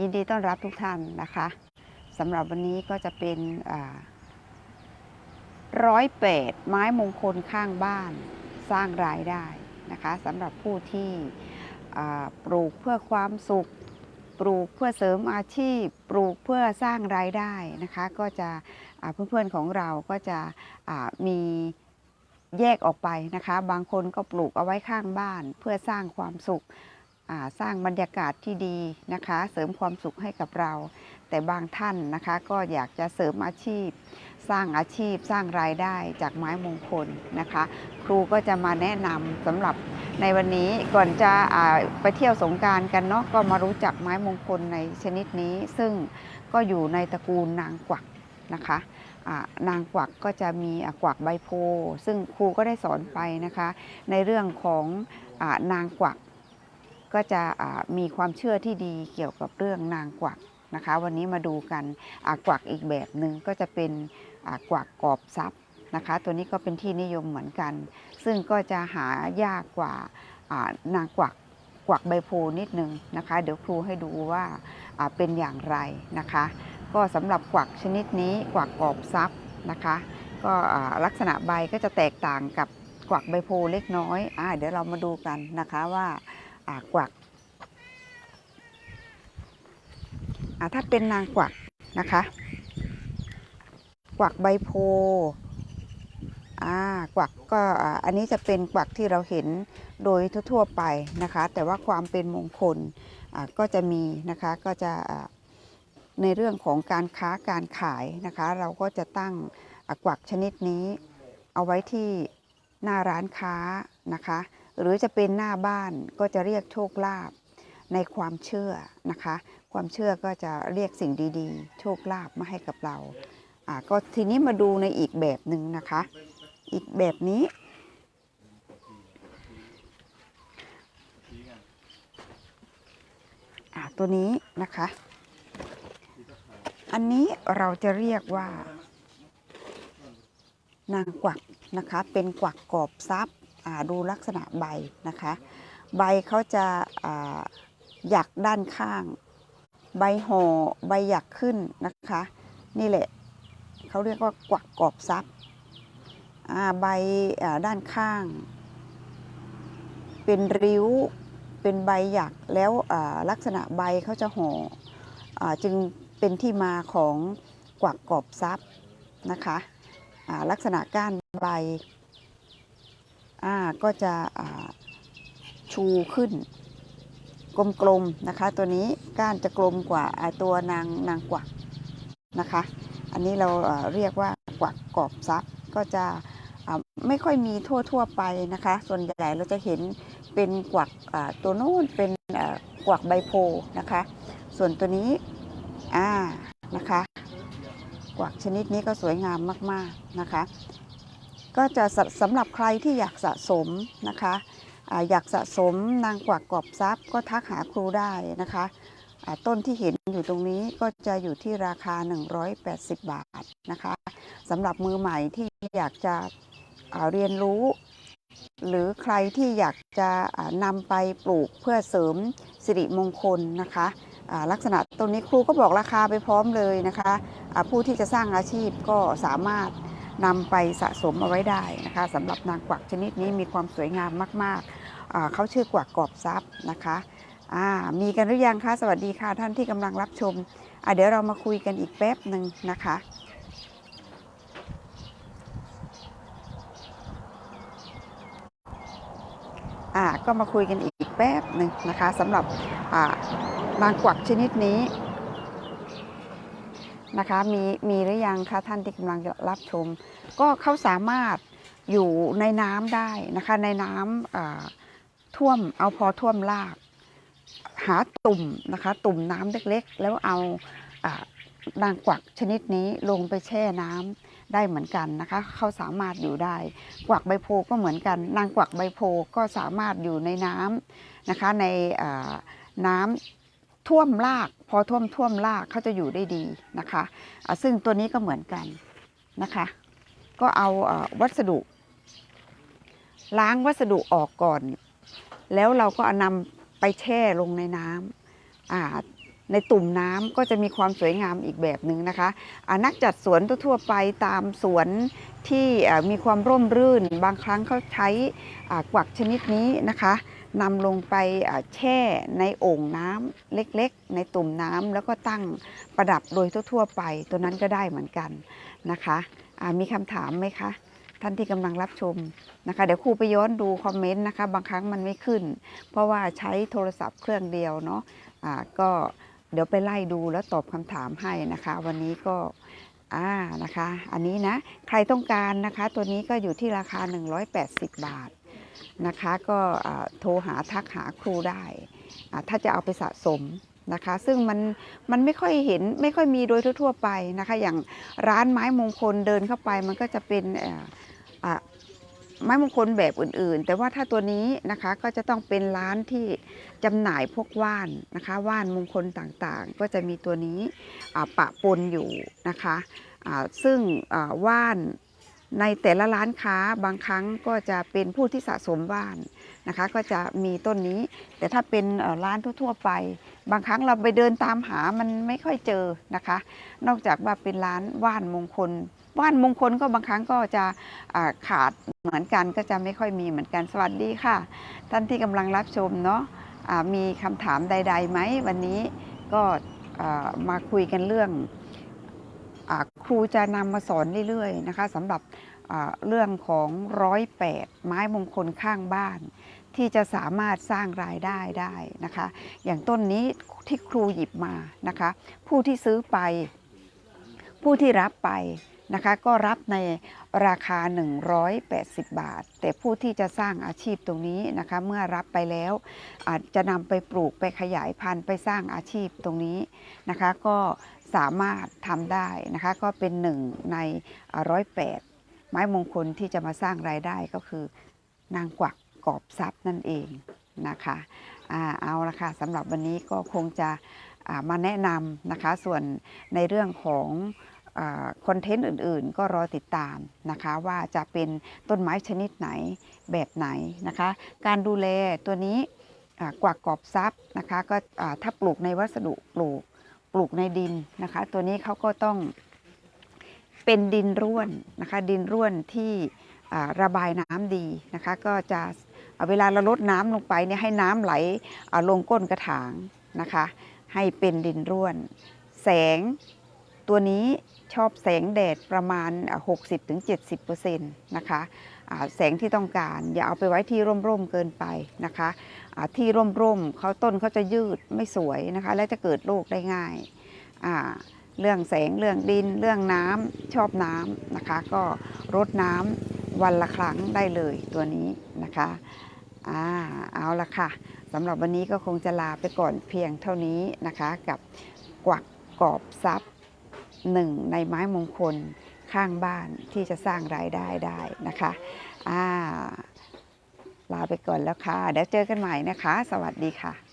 ยินดีต้อนรับทุกท่านนะคะสำหรับวันนี้ก็จะเป็นร้อยแปดไม้มงคลข้างบ้านสร้างรายได้นะคะสำหรับผู้ที่ปลูกเพื่อความสุข ปลูกเพื่อเสริมอาชีพ ปลูกเพื่อสร้างรายได้นะคะ ก็จะเพื่อนๆของเราก็จะมีแยกออกไปนะคะ บางคนก็ปลูกเอาไว้ข้างบ้านเพื่อสร้างความสุข สร้างบรรยากาศที่ดีนะคะ เสริมความสุขให้กับเรา แต่บางท่านนะคะก็อยากจะเสริมอาชีพ สร้างอาชีพสร้างรายได้จากไม้มงคลนะคะ ครูก็จะมาแนะนำสำหรับในวันนี้ก่อนจะไปเที่ยวสงการกันเนาะก็มารู้จักไม้มงคลในชนิดนี้ ซึ่งก็อยู่ในตระกูลนางกวักนะคะนางกวักก็จะมีกวักใบโพล์ซึ่งครูก็ได้สอนไปนะคะ ในเรื่องของอนางกวัก ก็จะมีความเชื่อที่ดีเกี่ยวกับเรื่องนางกวักนะคะ วันนี้มาดูกันกวักอีกแบบหนึ่งก็จะเป็นกวักกอบทรัพย์นะคะ ตัวนี้ก็เป็นที่นิยมเหมือนกัน ซึ่งก็จะหายากกว่านางกวักกวักใบโพนิดนึงนะคะ เดี๋ยวครูให้ดูว่าเป็นอย่างไรนะคะ ก็สำหรับกวักชนิดนี้กวักกอบทรัพย์นะคะ ก็ลักษณะใบก็จะแตกต่างกับกวักใบโพเล็กน้อยอเดี๋ยวเรามาดูกันนะคะว่า อากวักอ่าถ้าเป็นนางกวักนะคะ กวักใบโพอ่ากวักก็อันนี้จะเป็นกวักที่เราเห็นโดยทั่วๆไปนะคะ แต่ว่าความเป็นมงคลก็จะมีนะคะก็จะในเรื่องของการค้าการขายนะคะ เราก็จะตั้งกวักชนิดนี้ เอาไว้ที่หน้าร้านค้านะคะ หรือจะเป็นหน้าบ้านก็จะเรียกโชคลาภในความเชื่อนะคะ ความเชื่อก็จะเรียกสิ่งดีๆ โชคลาภมาให้กับเราอ่าก็ทีนี้มาดูในอีกแบบหนึ่งนะคะ อีกแบบนี้อ่าตัวนี้นะคะ อันนี้เราจะเรียกว่า นางกวักนะคะ เป็นกวักกอบทรัพย์ ดูลักษณะใบนะคะ ใบเขาจะหยักด้านข้าง ใบห่อใบหยักขึ้นนะคะ นี่แหละเขาเรียกว่ากวักกอบทรัพย์อ่าใบด้านข้าง เป็นริ้วเป็นใบหยักแล้วลักษณะใบเขาจะห่ออจึงเป็นที่มาของกวักกอบทรัพย์นะคะลักษณะก้านใบ อ่าก็จะชูขึ้นกลมๆนะคะ ตัวนี้ก้านจะกลมกว่าตัวนางนางกวักนะคะ อันนี้เราเรียกว่ากวักกอบทรัพย์ก็จะไม่ค่อยมีทั่วๆไปนะคะ ส่วนใหญ่เราจะเห็นเป็นกวักตัวโน้นเป็นกวักใบโพนะคะ ส่วนตัวนี้อ่านะคะ กวักชนิดนี้ก็สวยงามมากๆนะคะ ก็จะสำหรับใครที่อยากสะสมนะคะอยากสะสมนางกวักกรอบทรัพย์ ก็ทักหาครูได้นะคะต้นที่เห็นอยู่ตรงนี้ก็จะอยู่ที่ราคา 180 บาทนะคะสำหรับมือใหม่ที่อยากจะเรียนรู้ หรือใครที่อยากจะนำไปปลูกเพื่อเสริมสิริมงคลนะคะลักษณะตรงนี้ครูก็บอกราคาไปพร้อมเลยนะคะผู้ที่จะสร้างอาชีพก็สามารถ นำไปสะสมเอาไว้ได้นะคะสำหรับนางกวักชนิดนี้มีความสวยงามมากๆ เขาชื่อกวักกอบทรัพย์นะคะมีกันหรือยังคะสวัสดีค่ะท่านที่กำลังรับชมเดี๋ยวเรามาคุยกันอีกแป๊บหนึ่งนะคะก็มาคุยกันอีกแป๊บหนึ่งนะคะสำหรับนางกวักชนิดนี้ นะคะมีมีหรือยังคะท่านที่กำลังจะรับชม ก็เขาสามารถอยู่ในน้ำได้นะคะในน้ำอ่าท่วมเอาพอท่วมรากหาตุ่มนะคะตุ่มน้ำเล็กๆ แล้วเอาอนางกวักชนิดนี้ลงไปแช่น้ำได้เหมือนกันนะคะเขาสามารถอยู่ได้ กวักใบโพก็เหมือนกัน นางกวักใบโพก็สามารถอยู่ในน้ำนะคะในน้ำ ท่วมราก พอท่วมท่วมรากเขาจะอยู่ได้ดีนะคะอ่าซึ่งตัวนี้ก็เหมือนกันนะคะ ก็เอาอวัสดุ ล้างวัสดุออกก่อน แล้วเราก็เอานำไปแช่ลงในน้ำในตุ่มน้ำก็จะมีความสวยงามอีกแบบหนึ่งนะคะนักจัดสวนทั่วไปตามสวนที่มีความร่มรื่น บางครั้งเขาใช้กวักชนิดนี้นะคะ นำลงไปแช่ในโอ่งน้ำเล็กๆ ในตุ่มน้ำแล้วก็ตั้งประดับโดยทั่วๆไป ตัวนั้นก็ได้เหมือนกันนะคะมีคำถามไหมคะ ท่านที่กำลังรับชมนะคะ เดี๋ยวครูไปย้อนดูคอมเมนต์นะคะ บางครั้งมันไม่ขึ้น เพราะว่าใช้โทรศัพท์เครื่องเดียวเนาะอ่าก็เดี๋ยวไปไล่ดูแล้วตอบคำถามให้นะคะ วันนี้ก็อ่านะคะ อันนี้นะ ใครต้องการนะคะ ตัวนี้ก็อยู่ที่ราคา 180 บาท นะคะก็โทรหาทักหาครูได้ ถ้าจะเอาไปสะสมนะคะซึ่งมันมันไม่ค่อยเห็นไม่ค่อยมีโดยทั่วๆไปนะคะอย่างร้านไม้มงคลเดินเข้าไปมันก็จะเป็นไม้มงคลแบบอื่นๆ แต่ว่าถ้าตัวนี้นะคะก็จะต้องเป็นร้านที่จำหน่ายพวกว่านนะคะว่านมงคลต่างๆ ก็จะมีตัวนี้ปะปนอยู่นะคะซึ่งว่าน ในแต่ละร้านค้าบางครั้งก็จะเป็นผู้ที่สะสมว่านนะคะ ก็จะมีต้นนี้ แต่ถ้าเป็นร้านทั่วๆไป บางครั้งเราไปเดินตามหามันไม่ค่อยเจอนะคะ นอกจากว่าเป็นร้านว่านมงคลว่านมงคลก็บางครั้งก็จะขาดเหมือนกันก็จะไม่ค่อยมีเหมือนกันสวัสดีค่ะ ท่านที่กำลังรับชมเนาะะมีคำถามใดๆไหมวันนี้ก็มาคุยกันเรื่อง ครูจะนำมาสอนเรื่อยๆนะคะสำหรับเรื่องของร้อยแปดไม้มงคลข้างบ้าน ที่จะสามารถสร้างรายได้ได้นะคะ อย่างต้นนี้ที่ครูหยิบมานะคะ ผู้ที่ซื้อไป ผู้ที่รับไปนะคะก็รับในราคา 180 บาท แต่ผู้ที่จะสร้างอาชีพตรงนี้นะคะเมื่อรับไปแล้ว อาจจะนำไปปลูกไปขยายพันธุ์ไปสร้างอาชีพตรงนี้นะคะ ก็ สามารถทำได้นะคะ ก็เป็นหนึ่งในร้อยแปดไม้มงคลที่จะมาสร้างรายได้ก็คือนางกวักกอบทรัพย์นั่นเองนะคะเอาละค่ะสำหรับวันนี้ก็คงจะมาแนะนำนะคะ ส่วนในเรื่องของคอนเทนต์อื่น ๆ ก็รอติดตามนะคะ ว่าจะเป็นต้นไม้ชนิดไหนแบบไหนนะคะ การดูแลตัวนี้กวักกอบทรัพย์นะคะ ก็ถ้าปลูกในวัสดุปลูก ปลูกในดินนะคะ ตัวนี้เขาก็ต้องเป็นดินร่วนนะคะ ดินร่วนที่ระบายน้ำดีนะคะ ก็จะเวลาเราลดน้ำลงไปเนี่ยให้น้ำไหลลงก้นกระถางนะคะ ให้เป็นดินร่วน แสง ตัวนี้ชอบแสงแดดประมาณอ่า60-70%นะคะแสงที่ต้องการอย่าเอาไปไว้ที่ร่มๆเกินไปนะคะที่ร่มๆเขาต้นเขาจะยืดไม่สวยนะคะ และจะเกิดโรคได้ง่ายาเรื่องแสงเรื่องดิน เรื่องน้ำชอบน้ำนะคะ ก็รดน้ำวันละครั้งได้เลยตัวนี้นะคะอ่าเอาละค่ะสำหรับวันนี้ก็คงจะลาไปก่อนเพียงเท่านี้นะคะ กับกวักกอบทรัพย์ หนึ่งในไม้มงคลข้างบ้านที่จะสร้างรายได้ได้นะคะอ่าลาไปก่อนแล้วค่ะเดี๋ยวเจอกันใหม่นะคะ สวัสดีค่ะ